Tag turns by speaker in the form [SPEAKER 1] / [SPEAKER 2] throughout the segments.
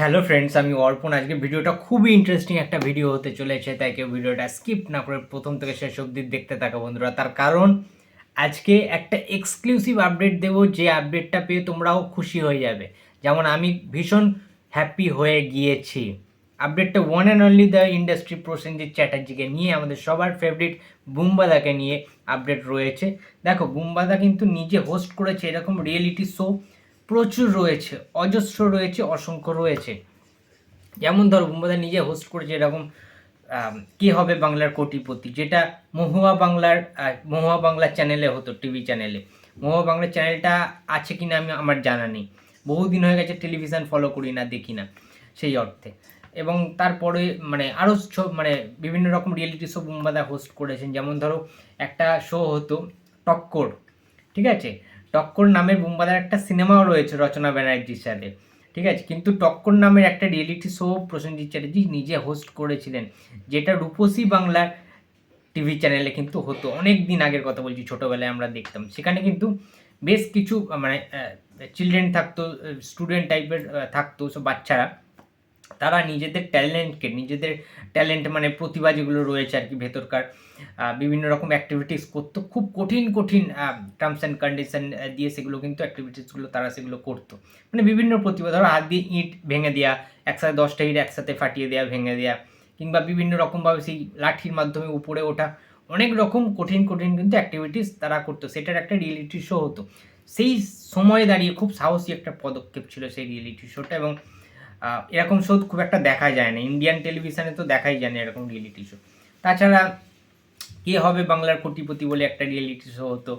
[SPEAKER 1] Hello friends, আমি অর্পণ। আজকে ভিডিওটা খুবই ইন্টারেস্টিং একটা ভিডিও হতে চলেছে, তাই কেউ ভিডিওটা স্কিপ না করে প্রথম থেকে শেষ অবধি দেখতে থাকা বন্ধুরা। তার কারণ, আজকে একটা এক্সক্লুসিভ আপডেট দেবো, যে আপডেটটা পেয়ে তোমরাও খুশি হয়ে যাবে। যেমন আমি ভীষণ হ্যাপি হয়ে গিয়েছি। আপডেটটা one and only the industry Prosenjit চ্যাটার্জিকে নিয়ে, আমাদের সবার ফেভারিট বুম্বাদাকে নিয়ে আপডেট রয়েছে। দেখো, বুম্বাদা কিন্তু নিজে হোস্ট করেছে এরকম রিয়েলিটি শো প্রচুর রয়েছে, অজস্র রয়েছে, অসংখ্য রয়েছে। যেমন ধরো বুম্বাদা নিজে হোস্ট করেছে এরকম কে হবে বাংলার কোটিপতি, যেটা মহুয়া বাংলার মহুয়া বাংলা চ্যানেলে হতো টিভি চ্যানেলে মহুয়া বাংলার চ্যানেলটা আছে কি না আমি, আমার জানা নেই। বহুদিন হয়ে গেছে টেলিভিশন ফলো করি না, দেখি না, সেই অর্থে। এবং তারপরে মানে আরও মানে বিভিন্ন রকম রিয়েলিটি শো বুম্বাদা হোস্ট করেছেন। যেমন ধরো, একটা শো হতো, টক্কর, ঠিক আছে? টক্কর নামের বুম্বাদার একটা সিনেমাও রয়েছে রচনা ব্যানার্জির সাথে ঠিক আছে? কিন্তু টক্কর নামের একটা রিয়েলিটি শো প্রসেনজিৎ চ্যাটার্জি নিজে হোস্ট করেছিলেন, যেটা রূপসী বাংলার টিভি চ্যানেলে কিন্তু হতো। অনেক দিন আগের কথা বলছি, ছোটোবেলায় আমরা দেখতাম। সেখানে কিন্তু বেশ কিছু মানে চিলড্রেন থাকতো স্টুডেন্ট টাইপের থাকতো, সব বাচ্চারা। তারা নিজেদের ট্যালেন্টকে নিজেদের ট্যালেন্ট মানে প্রতিভা যেগুলো রয়েছে আর কি ভেতরকার বিভিন্ন রকম অ্যাক্টিভিটিস করতো। খুব কঠিন কঠিন টার্মস অ্যান্ড কন্ডিশন দিয়ে সেগুলো কিন্তু অ্যাক্টিভিটিসগুলো তারা সেগুলো করতো। মানে বিভিন্ন প্রতিভা, ধরো হাত দিয়ে ইট ভেঙে দেওয়া একসাথে দশটা ইট একসাথে ফাটিয়ে দেওয়া ভেঙে দেওয়া কিংবা বিভিন্ন রকমভাবে সেই লাঠির মাধ্যমে উপরে ওঠা, অনেক রকম কঠিন কঠিন কিন্তু অ্যাক্টিভিটিস তারা করতো। সেটার একটা রিয়েলিটি শো হতো। সেই সময়ে দাঁড়িয়ে খুব সাহসী একটা পদক্ষেপ ছিল সেই রিয়েলিটি শোটা এবং এরকম শো খুব একটা দেখা যায় না। ইন্ডিয়ান টেলিভিশনে তো দেখাই যায় না এরকম রিয়েলিটি শো তাছাড়া কে হবে বাংলার কোটিপতি বলে একটা রিয়েলিটি শো হতো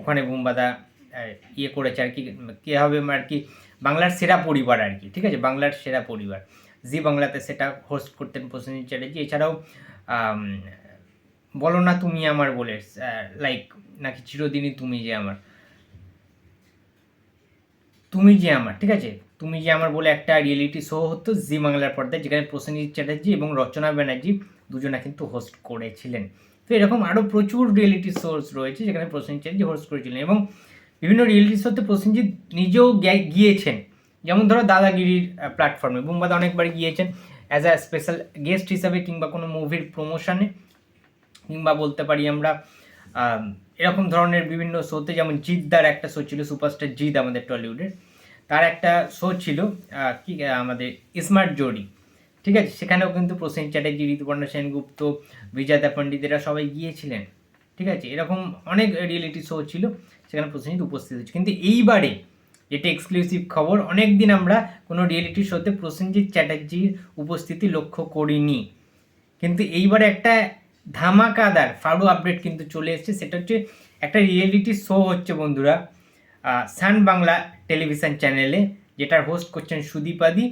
[SPEAKER 1] ওখানে বুম্বাদা ইয়ে করেছে আর কি, কে হবে আর কি, বাংলার সেরা পরিবার আর কি, ঠিক আছে? বাংলার সেরা পরিবার। জি বাংলাতে সেটা হোস্ট করতেন প্রসেনজিৎ চ্যাটার্জি। এছাড়াও বলো না তুমি আমার বলে লাইক নাকি চিরদিনই তুমি যে আমার। তুমি যে আমার, ঠিক আছে? তুমি যে আমার বলে একটা রিয়েলিটি শো হতো জি বাংলার পর্দায়, যেখানে প্রসেনজিৎ চ্যাটার্জি এবং রচনা ব্যানার্জি দুজনা কিন্তু হোস্ট করেছিলেন। তো এরকম আরও প্রচুর রিয়েলিটি শোস রয়েছে যেখানে প্রসেনজিৎ চ্যাটার্জি হোস্ট করেছিলেন এবং বিভিন্ন রিয়েলিটি শোতে প্রসেনজিৎ নিজেও গিয়েছেন। যেমন ধরো দাদাগিরির প্ল্যাটফর্মে বুম্বাদা অনেকবার গিয়েছেন অ্যাজ আ স্পেশাল গেস্ট হিসাবে কিংবা কোনো মুভির প্রমোশনে কিংবা বলতে পারি আমরা এরকম ধরনের বিভিন্ন শোতে যেমন জিদ্দার একটা শো ছিল সুপারস্টার জিদ আমাদের টলিউডের। তার একটা শো ছিল কি আমাদের স্মার্ট জোড়ি ঠিক আছে? সেখানেও কিন্তু প্রসেন চ্যাটার্জি, ঋতুপর্ণা সেনগুপ্ত বিজয়দা পণ্ডিত এরা সবাই গিয়েছিলেন, ঠিক আছে? এরকম অনেক রিয়েলিটি শো ছিল, সেখানে প্রসেনজিৎ উপস্থিত হয়েছে। কিন্তু এইবারে যেটা এক্সক্লুসিভ খবর অনেক দিন আমরা কোনো রিয়েলিটি শোতে প্রসেনজিৎ চ্যাটার্জির উপস্থিতি লক্ষ্য করিনি। কিন্তু এইবারে একটা ধামাকাদার, ফারু আপডেট কিন্তু চলে এসছে, সেটা হচ্ছে একটা রিয়েলিটি শো হচ্ছে বন্ধুরা সান বাংলা টেলিভিশন চ্যানেলে, যেটার হোস্ট করছেন সুদীপাদি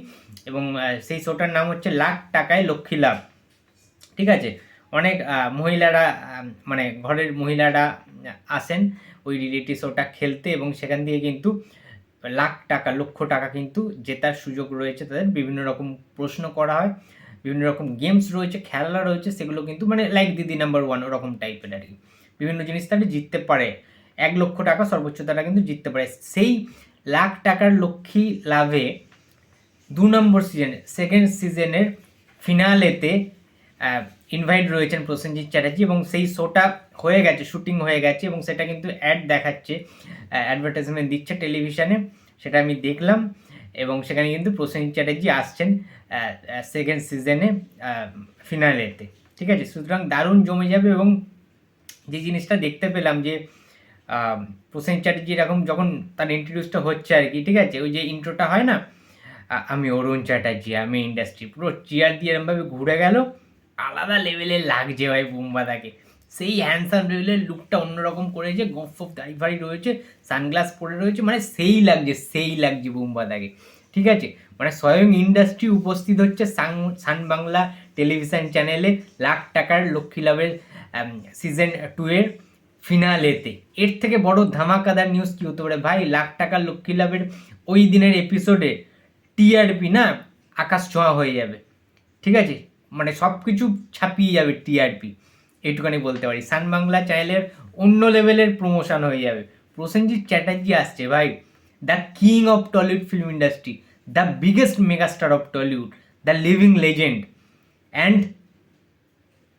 [SPEAKER 1] এবং সেই শোটার নাম হচ্ছে লাখ টাকায় লক্ষ্মী লাভ। ঠিক আছে? অনেক মহিলারা মানে ঘরের মহিলারা আসেন ওই রিয়েলিটি শোটা খেলতে এবং সেখান দিয়ে কিন্তু লাখ টাকা, লক্ষ টাকা কিন্তু জেতার সুযোগ রয়েছে তাদের। বিভিন্ন রকম প্রশ্ন করা হয়, বিভিন্ন রকম গেমস রয়েছে খেলা রয়েছে, সেগুলো কিন্তু মানে লাইক দিদি নাম্বার ওয়ান ওরকম টাইপের আর কি। বিভিন্ন জিনিস তারা জিততে পারে। এক লক্ষ টাকা সর্বোচ্চ তারা কিন্তু জিততে পারে। সেই লাখ টাকার লক্ষ্মী লাভে দু নম্বর সিজনে সেকেন্ড সিজনের ফিনালেতে ইনভাইট রয়েছেন প্রসেনজিৎ চ্যাটার্জি এবং সেই শোটা হয়ে গেছে শুটিং হয়ে গেছে এবং সেটা কিন্তু অ্যাড দেখাচ্ছে অ্যাডভার্টাইজমেন্ট দিচ্ছে টেলিভিশনে সেটা আমি দেখলাম এবং সেখানে কিন্তু প্রসেনজিৎ চ্যাটার্জি আসছেন সেকেন্ড সিজনে ফিনালেতে ঠিক আছে? সুতরাং দারুণ জমে যাবে এবং যে জিনিসটা দেখতে পেলাম যে প্রসেন চ্যাটার্জি এরকম যখন তার ইন্ট্রোডিউসটা হচ্ছে আর কি, ঠিক আছে? ওই যে ইন্ট্রোটা হয় না আমি অরুণ চ্যাটার্জি, আমি ইন্ডাস্ট্রি পুরো চেয়ার দিয়ে এরমভাবে ঘুরে গেল, আলাদা লেভেলের লাগছে ভাই বুম্বাদাকে। সেই হ্যান্ডসাম লেভেলের লুকটা অন্যরকম করেছে গফ ফফ দাড়ি ফাড়ি রয়েছে সানগ্লাস পরে রয়েছে মানে সেই লাগছে সেই লাগছে বুম্বাদাকে, ঠিক আছে? মানে স্বয়ং ইন্ডাস্ট্রি উপস্থিত হচ্ছে সান সান বাংলা টেলিভিশন চ্যানেলে লাখ টাকার লক্ষ্মী লাভের সিজন টু এর। ফিনালেতে এর থেকে বড় ধামাকাদার নিউজ কি হতে পারে? ভাই, লাখ টাকার লক্ষ্মী লাভের ওই দিনের এপিসোডে টিআরপি না, আকাশ ছোঁয়া হয়ে যাবে। ঠিক আছে? মানে সব কিছু ছাপিয়ে যাবে টিআরপি এইটুখানি বলতে পারি। সান বাংলা চ্যানেলের অন্য লেভেলের প্রমোশন হয়ে যাবে। প্রসেনজিৎ চ্যাটার্জি আসছে, ভাই। The king of Tollywood film industry the biggest megastar of Tollywood the living legend and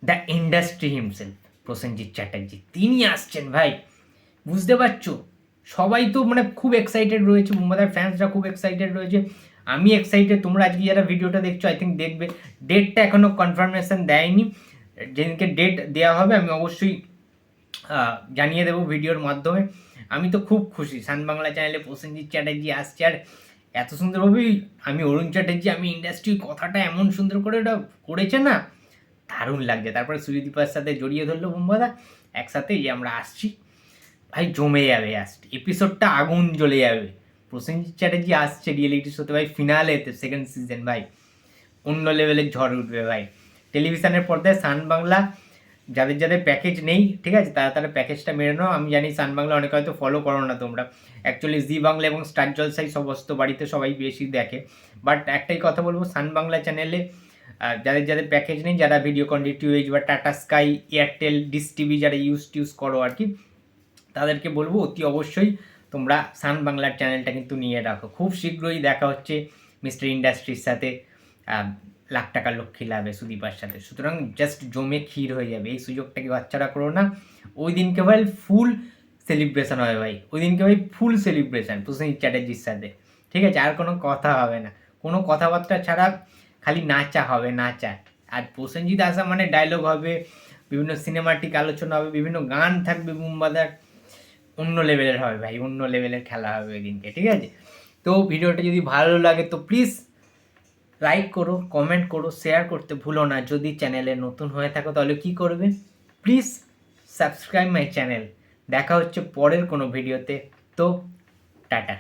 [SPEAKER 1] the industry himself Prosenjit Chatterjee. তিনি আসছেন, ভাই। বুঝতে পারছ? সবাই তো মানে খুব এক্সাইটেড রয়েছে, মুম্বাইয়ের ফ্যান্সরা খুব এক্সাইটেড রয়েছে। আমি এক্সাইটেড তোমরা আজকে যারা ভিডিওটা দেখছ আই থিঙ্ক দেখবে। ডেটটা এখনও কনফার্মেশন দেয়নি। যেদিনকে ডেট দেওয়া হবে, আমি অবশ্যই জানিয়ে দেবো ভিডিওর মাধ্যমে। আমি তো খুব খুশি। সান বাংলা চ্যানেলে প্রসেনজিৎ চ্যাটার্জি আসছে। আর এত সুন্দরভাবেই আমি অরুণ চ্যাটার্জি, আমি ইন্ডাস্ট্রির কথাটা এমন সুন্দর করে ওটা করেছে না দারুণ লাগছে। তারপরে সুজিদীপার সাথে জড়িয়ে ধরলো বুম্বাদা। একসাথে যে আমরা আসছি। ভাই, জমে যাবে আসছে এপিসোডটা আগুন জ্বলে যাবে। প্রসেনজিৎ চ্যাটার্জি আসছে রিয়েলিটি শোতে ভাই ফিনালেতে সেকেন্ড সিজন ভাই। অন্য লেভেলের ঝড় উঠবে ভাই। টেলিভিশনের পর্দায় সান বাংলা, যাদের যাদের প্যাকেজ নেই, ঠিক আছে? তারা তারা প্যাকেজটা মেরে নাও। আমি জানি সান বাংলা অনেকে হয়তো ফলো করো না তোমরা। অ্যাকচুয়ালি জি বাংলা এবং স্টার জলসাই সমস্ত বাড়িতে সবাই বেশি দেখে। বাট একটাই কথা বলব, সান বাংলা চ্যানেলে আহ, যাদের যাদের প্যাকেজ নেই যারা ভিডিও কন্ডিটিউজ বা Tata sky Airtel dish TV যারা ইউজ টিউজ করো আর কি তাদেরকে বলব অতি অবশ্যই তোমরা সান বাংলার চ্যানেলটা কিন্তু নিয়ে রাখো। খুব শীঘ্রই দেখা হচ্ছে মিস্টার ইন্ডাস্ট্রির সাথে লাখ টাকার লক্ষ্মী লাভে সুদীপার সাথে। সুতরাং জাস্ট জমে ক্ষীর হয়ে যাবে। এই সুযোগটাকে বাচ্চারা করো না। ওই দিনকে ভাই ফুল সেলিব্রেশন হবে ভাই। ওই দিনকে ভাই ফুল সেলিব্রেশন প্রসেনজিৎ চ্যাটার্জির সাথে। ঠিক আছে? আর কোনো কথা হবে না। কোনো কথাবার্তা ছাড়া খালি নাচা হবে, নাচা। আর প্রসেনজিৎ আসা মানে ডায়লগ হবে, বিভিন্ন সিনেমাটিক আলোচনা হবে, বিভিন্ন গান থাকবে মুম্বাদার অন্য লেভেলের হবে ভাই, অন্য লেভেলের খেলা হবে ওই দিনকে ঠিক আছে? তো ভিডিওটা যদি ভালো লাগে তো প্লিজ লাইক করো কমেন্ট করো শেয়ার করতে ভুলো না। যদি চ্যানেলে নতুন হয়ে থাকো তাহলে কি করবে? প্লিজ সাবস্ক্রাইব মাই চ্যানেল দেখা হচ্ছে পরের কোনো ভিডিওতে তো টাটা।